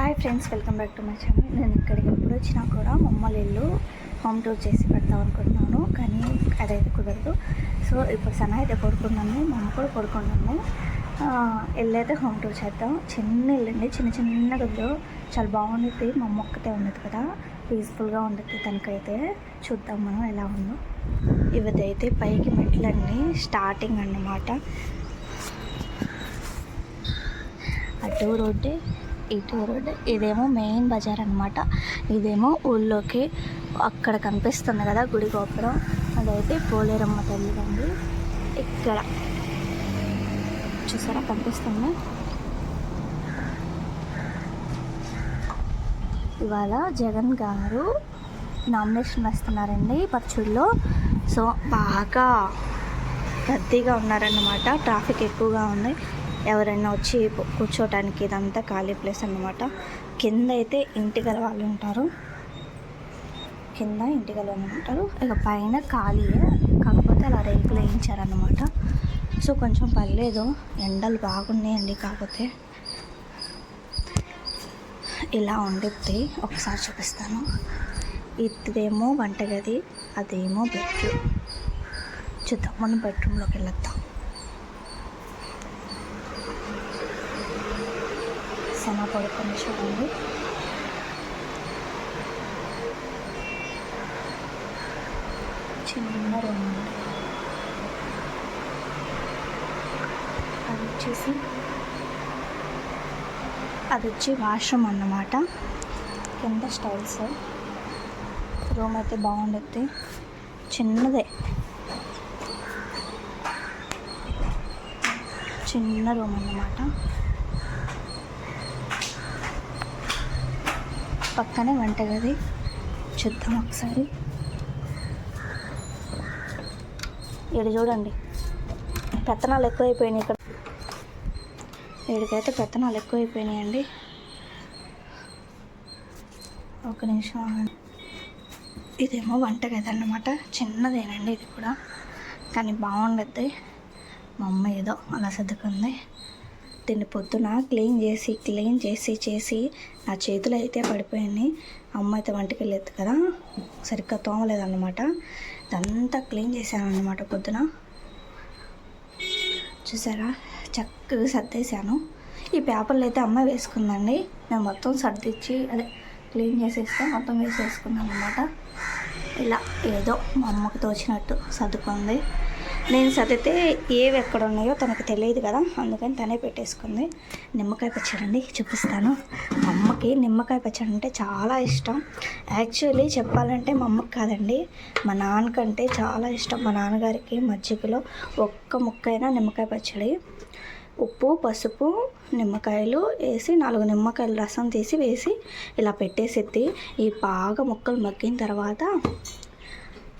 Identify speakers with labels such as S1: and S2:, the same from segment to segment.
S1: Hi friends welcome back to my channel. నేను ఇక్కడికి ఎప్పుడు వచ్చినా కూడా మమ్మల్ని ఇల్లు హోమ్ టూర్ చేసి పెడతాం అనుకుంటున్నాను కానీ అదైతే కుదరదు. సో ఇప్పుడు సన అయితే పడుకున్నాను మా అమ్మ కూడా పడుకున్నాను ఆ, ఇల్లు అయితే హోమ్ టూర్ చేద్దాం. చిన్న ఇల్లు అండి చిన్న చిన్న ఉందో చాలా బాగుంది మా అమ్మ ఒక్కతే ఉండదు కదా పీస్ఫుల్గా ఉండదు తనకైతే. చూద్దాం మనం ఎలా ఉందో. ఇవదైతే పైకి మెట్లండి స్టార్టింగ్ అన్నమాట. అటు రోడ్డే ఇటు రోడ్ ఇదేమో మెయిన్ బజార్ అనమాట ఇదేమో ఊళ్ళోకి అక్కడ కనిపిస్తుంది కదా గుడి గోపురం. అదైతే పోలేరమ్మ తల్లి అండి ఇక్కడ. చూసారా? కనిపిస్తుంది. ఇవాళ జగన్ గారు నామినేషన్ వేస్తున్నారండి పచ్చుల్లో సో బాగా రద్దీగా ఉన్నారన్నమాట. ట్రాఫిక్ ఎక్కువగా ఉంది. ఎవరైనా వచ్చి కూర్చోటానికి ఇదంతా ఖాళీ ప్లేస్ అనమాట కింద అయితే ఇంటిగల వాళ్ళు ఉంటారు. కింద ఇంటిగల వాళ్ళు ఉంటారు. ఇక పైన ఖాళీయే కాకపోతే అలా రేకులు వేయించారనమాట సో కొంచెం పర్లేదు. ఎండలు బాగున్నాయండి కాకపోతే. ఇలా ఉండిద్ది. ఒకసారి చూపిస్తాను. ఇదేమో వంటగది అదేమో బెడ్రూమ్. చూద్దాం. మనం బెడ్రూమ్లోకి వెళ్ళొద్దాం. సన్న పడుకొని చూడండి. చిన్న రూమ్ అది వచ్చేసి అది వచ్చి వాష్రూమ్ అన్నమాట. కింద స్టైల్స్. రూమ్ అయితే బాగుండుద్ది. చిన్నదే. చిన్న రూమ్ అన్నమాట. పక్కనే వంటగది. చూద్దాం ఒకసారి. ఇక్కడ చూడండి. పెత్తనాలు ఎక్కువైపోయినాయి ఇక్కడ. వీడికైతే పెత్తనాలు ఎక్కువైపోయినాయండి. ఒక నిమిషం ఇదేమో వంటగది అన్నమాట. చిన్నదేనండి ఇది కూడా. కానీ బాగుండద్ది. మా అమ్మ ఏదో అలా సర్దుకుంది. దీన్ని పొద్దున క్లీన్ చేసి క్లీన్ చేసి చేసి నా చేతులు అయితే పడిపోయాయి అమ్మ అయితే వంటకి వెళ్ళేది కదా సరిగ్గా తోమలేదన్నమాట. ఇదంతా క్లీన్ చేశాను అన్నమాట పొద్దున. చూసారా? చక్కగా సర్దేశాను. ఈ పేపర్లు అయితే అమ్మ వేసుకుందండి. నేను మొత్తం సర్దిచ్చి అదే క్లీన్ చేసేస్తే మొత్తం వేసేసుకుందాం అనమాట ఇలా ఏదో మా అమ్మకు తోచినట్టు సర్దుకుంది. నేను చదివితే ఏవి ఎక్కడ ఉన్నాయో తనకు తెలియదు కదా అందుకని తనే పెట్టేసుకుంది. నిమ్మకాయ పచ్చడి అండి చూపిస్తాను. మా అమ్మకి నిమ్మకాయ పచ్చడి అంటే చాలా ఇష్టం. యాక్చువల్లీ చెప్పాలంటే మా అమ్మకి కాదండి మా నాన్నకంటే చాలా ఇష్టం. మా నాన్నగారికి మజ్జిగలో ఒక్క ముక్కైనా నిమ్మకాయ పచ్చడి ఉప్పు పసుపు నిమ్మకాయలు వేసి నాలుగు నిమ్మకాయలు రసం తీసి వేసి ఇలా పెట్టేసేది ఈ బాగా ముక్కలు మగ్గిన తర్వాత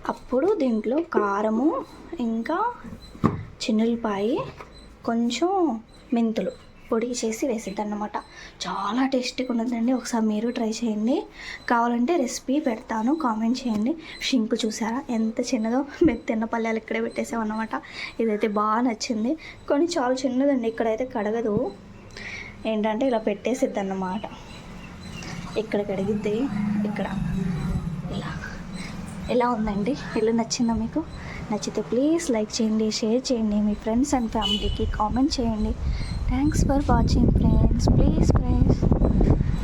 S1: అప్పుడు దీంట్లో కారము ఇంకా చిన్నులపాయి కొంచెం మెంతులు పొడి చేసి వేసిద్ది అన్నమాట చాలా టేస్టీగా ఉన్నదండి. ఒకసారి మీరు ట్రై చేయండి. కావాలంటే రెసిపీ పెడతాను. కామెంట్ చేయండి. షింకు చూసారా? ఎంత చిన్నదో మేము తిన్న పల్లెలు ఇక్కడే పెట్టేసామన్నమాట. ఇదైతే బాగా నచ్చింది. కానీ చాలా చిన్నదండి. ఇక్కడైతే కడగదు. ఏంటంటే ఇలా పెట్టేసిద్ది అన్నమాట ఇక్కడ కడిగిద్ది. ఇక్కడ. ఎలా ఉందండి? ఇల్లు నచ్చిందా మీకు? నచ్చితే ప్లీజ్ లైక్ చేయండి షేర్ చేయండి మీ ఫ్రెండ్స్ అండ్ ఫ్యామిలీకి కామెంట్ చేయండి. Thanks for watching friends please friends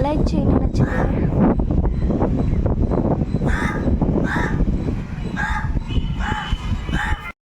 S1: like చేయండి నచ్చితే.